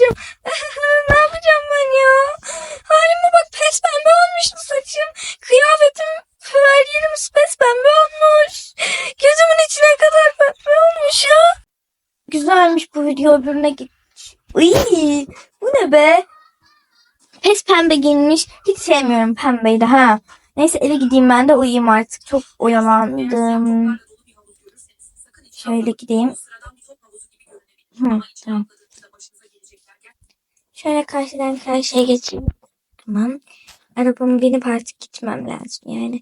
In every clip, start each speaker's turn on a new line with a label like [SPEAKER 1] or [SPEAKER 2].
[SPEAKER 1] yapacağım? ne yapacağım ben ya? Halime bak pes pembe olmuştu saçım. Kıyafetim her yerim pes pembe olmuş. Gözümün içine kadar pembe olmuş ya. Güzelmiş bu video öbürüne git. Iy, bu ne be? Pes pembe giyinmiş. Hiç sevmiyorum pembeyi de ha. Neyse eve gideyim ben de uyuyayım artık. Çok oyalandım. Şöyle gideyim. Hı, tamam. Şöyle karşıdan karşıya geçeyim. Tamam. Arabamı binip artık gitmem lazım yani.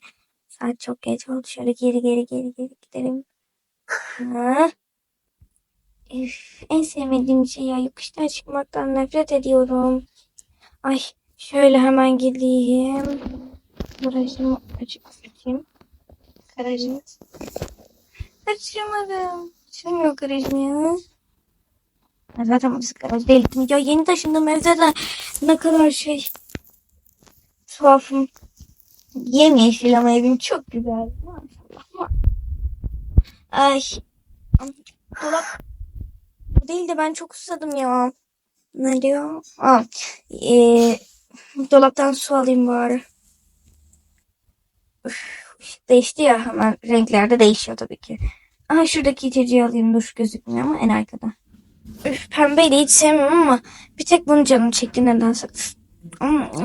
[SPEAKER 1] Saat çok geç oldu. Şöyle geri geri geri geri gidelim. Üf, en sevmediğim şey ya yokuştan çıkmaktan nefret ediyorum. Ay şöyle hemen gideyim. Garajımı açıp açayım. Garajımı. Açamadım. Açamıyor garajımı ya. Ya Zaten burası garaj değil. Ya yeni taşındım evde de ne kadar şey tuhafım. Yemyeşil ama evim çok güzel. Maşallah. Ay. Dolap. Bu değil de ben çok susadım ya. Ne diyor? Aa, ee, dolaptan su alayım bari. Üf, değişti ya hemen renklerde değişiyor tabii ki. Aha şuradaki içeceği alayım dur gözükmüyor ama en arkada. Üf, pembeyi hiç sevmem ama bir tek bunun canım çekti nedense.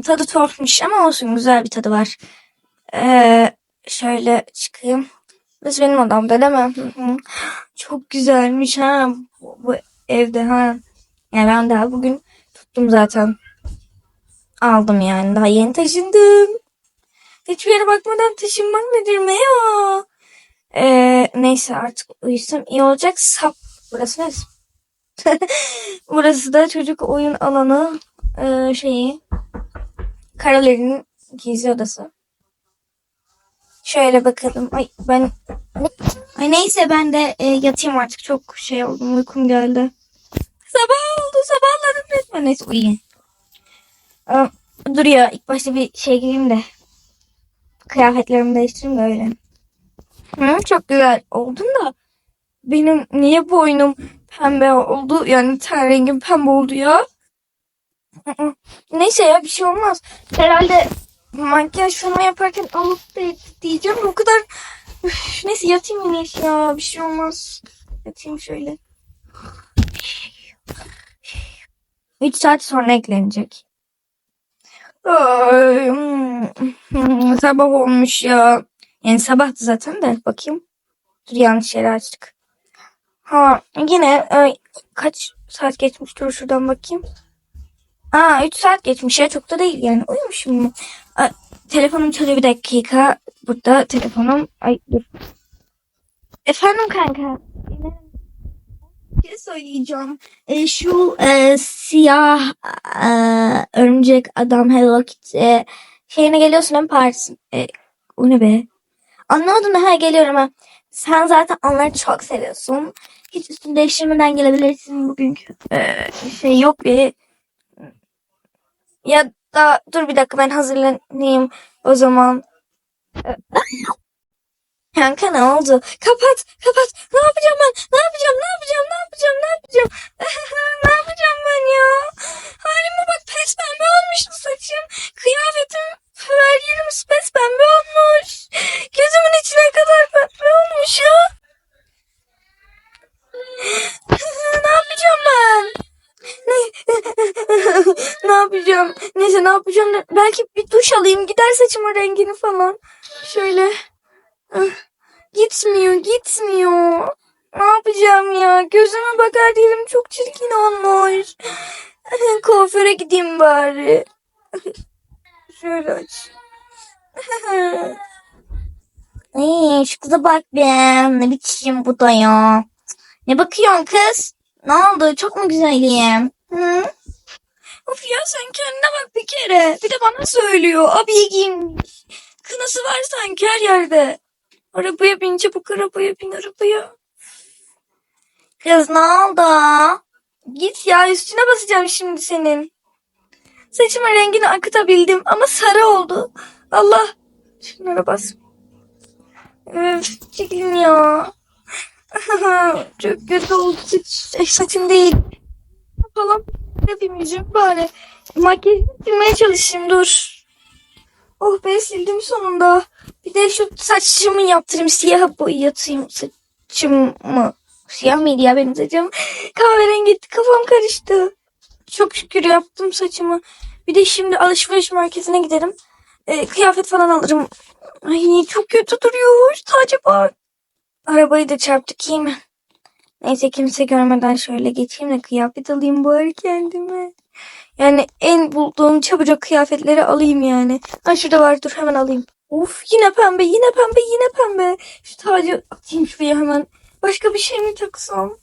[SPEAKER 1] Tadı tuhafmış ama olsun güzel bir tadı var. Ee, şöyle çıkayım. Burası benim odamda değil mi? Çok güzelmiş ha bu, bu evde ha. Yani ben daha bugün tuttum zaten. Aldım yani daha yeni taşındım. Hiçbir yere bakmadan taşınmak nedir Meo? Ee, neyse artık uyusam iyi olacak. Sap. Burası neresi? Burası da çocuk oyun alanı ee, şeyi. Karalerinin gizli odası. Şöyle bakalım. Ay ben Ay neyse ben de e, yatayım artık. Çok şey oldum. Uykum geldi. Sabah oldu. Sabahladım resmen. Neyse uyuyayım. Aa, dur ya ilk başta bir şey giyeyim de. Kıyafetlerimi değiştireyim de öyle. Hı, çok güzel oldun da. Benim niye boynum pembe oldu? Yani ten rengim pembe oldu ya. Neyse ya bir şey olmaz. Herhalde makyaj falan yaparken alıp diyeceğim. O kadar Üf, neyse yatayım yine ya. Bir şey olmaz. Yatayım şöyle. 3 saat sonra eklenecek. Ay, hmm, sabah olmuş ya. Yani sabahtı zaten de bakayım. Dur yanlış yere açtık. Ha yine ay, kaç saat geçmiş dur şuradan bakayım. Aa 3 saat geçmiş ya çok da değil yani uyumuşum mu? Ay, telefonum çalıyor bir dakika. Burada telefonum. Ay dur. Efendim kanka. Bir şey söyleyeceğim. E, şu e, siyah e, örümcek adam Hello Kitty şeyine geliyorsun hem partisi. E, o ne be? Anlamadım da ha geliyorum ha. Sen zaten onları çok seviyorsun. Hiç üstünü değiştirmeden gelebilirsin bugünkü. E, şey yok bir ya da dur bir dakika ben hazırlanayım o zaman. Kanka ne oldu? Kapat, kapat. Ne yapacağım ben? Ne yapacağım? Yapacağım? Neyse ne yapacağım? Belki bir duş alayım. Gider saçımın rengini falan. Şöyle. Ah, Gitmiyor, gitmiyor. Ne yapacağım ya? Gözüme bakar değilim çok çirkin olmuş. Kuaföre gideyim bari. Şöyle aç. Ay, şu kıza bak be. Ne biçim bu da ya. Ne bakıyorsun kız? Ne oldu? Çok mu güzelim? Hı? Of ya sen kendine bak bir kere. Bir de bana söylüyor. Abiye giyinmiş. Kınası var sanki her yerde. Arabaya bin çabuk arabaya bin arabaya. Kız ne oldu? Git ya üstüne basacağım şimdi senin. Saçımın rengini akıtabildim ama sarı oldu. Allah. Şunlara bas. Üf, çekilin ya. Çok kötü oldu saç, saçım değil. Yapalım. Yapayım yüzüm bari. Makyajımı silmeye çalışayım dur. Oh ben sildim sonunda. Bir de şu saçımı yaptırayım. Siyah boyatayım saçımı. Siyah mıydı ya benim saçım? Kahverengi gitti kafam karıştı. Çok şükür yaptım saçımı. Bir de şimdi alışveriş merkezine giderim. Ee, kıyafet falan alırım. Ay çok kötü duruyor. Sadece bak. Arabayı da çarptık iyi mi? Neyse kimse görmeden şöyle geçeyim de kıyafet alayım bari kendime. Yani en bulduğum çabucak kıyafetleri alayım yani. Ha şurada var dur hemen alayım. Of yine pembe yine pembe yine pembe. Şu tacı atayım şuraya hemen. Başka bir şey mi taksam?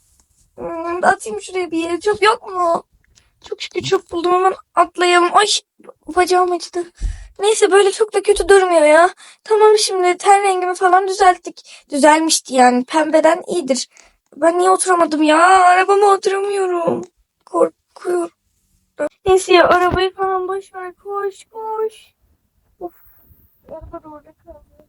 [SPEAKER 1] Hmm, atayım şuraya bir yere. Çok yok mu? Çok şükür çok buldum hemen atlayalım. Ay bacağım acıdı. Neyse böyle çok da kötü durmuyor ya. Tamam şimdi ten rengimi falan düzelttik. Düzelmişti yani. Pembeden iyidir. Ben niye oturamadım ya? Arabama oturamıyorum. Korkuyorum. Neyse ya arabayı falan boş ver. Koş koş. Araba da orada kaldı.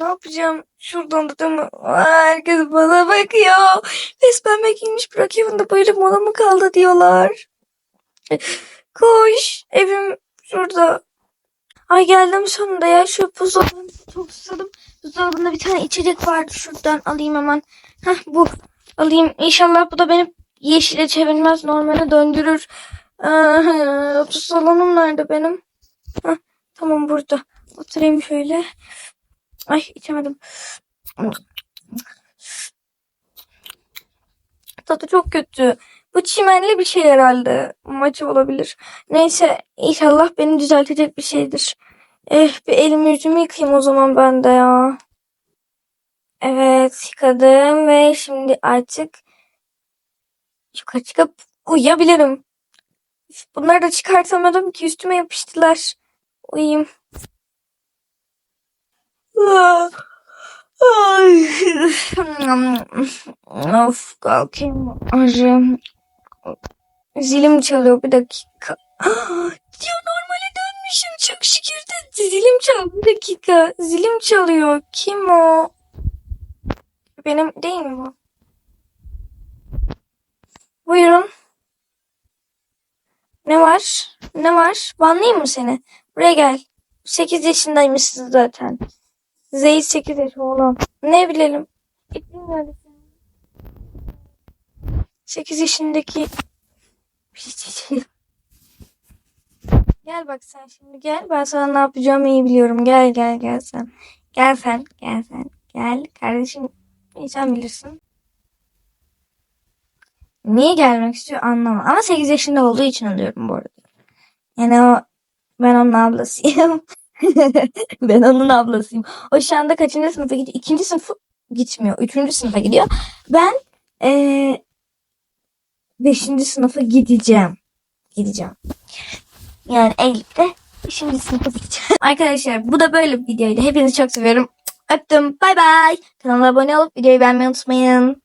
[SPEAKER 1] Ne yapacağım? Şuradan da değil mi? Aa, Herkes bana bakıyor. Pes pembe giymiş bırakıyorum da böyle mola mı kaldı diyorlar. Koş. Evim şurada. Ay geldim sonunda ya. Şu buzdolabını çok susadım. Buzdolabında bir tane içecek vardı. Şuradan alayım hemen. Heh bu. Alayım. İnşallah bu da beni yeşile çevirmez. Normale döndürür. Ee, salonum nerede benim? Heh, tamam burada. Oturayım şöyle. Ay içemedim. Tadı çok kötü. Bu çimenli bir şey herhalde. Maçı olabilir. Neyse inşallah beni düzeltecek bir şeydir. Eh bir elimi yüzümü yıkayayım o zaman ben de ya. Evet yıkadım ve şimdi artık yukarı çıkıp uyuyabilirim. Bunları da çıkartamadım ki üstüme yapıştılar. Uyuyayım. Ay. of kalkayım. Arım. Zilim çalıyor bir dakika. Diyor normale dönmüşüm çok şükür de zilim çal bir dakika. Zilim çalıyor. Kim o? Benim değil mi bu? Buyurun. Ne var? Ne var? Banlayayım mı seni? Buraya gel. 8 yaşındaymışsın zaten. Zeyt 8 yaşında olan. Ne bilelim. Senin? 8 yaşındaki Gel bak sen şimdi gel. Ben sana ne yapacağımı iyi biliyorum. Gel gel gel sen. Gel sen. Gel sen. Gel kardeşim. İyi sen bilirsin. Niye gelmek istiyor anlamam. Ama 8 yaşında olduğu için alıyorum bu arada. Yani o ben onun ablasıyım. ben onun ablasıyım. O şu anda kaçıncı sınıfa gidiyor? İkinci sınıfa gitmiyor. Üçüncü sınıfa gidiyor. Ben eee beşinci sınıfa gideceğim. Gideceğim. Yani Eylül'de beşinci sınıfa gideceğim. Arkadaşlar bu da böyle bir videoydu. Hepinizi çok seviyorum. Öptüm. Bay bay. Kanalıma abone olup videoyu beğenmeyi unutmayın.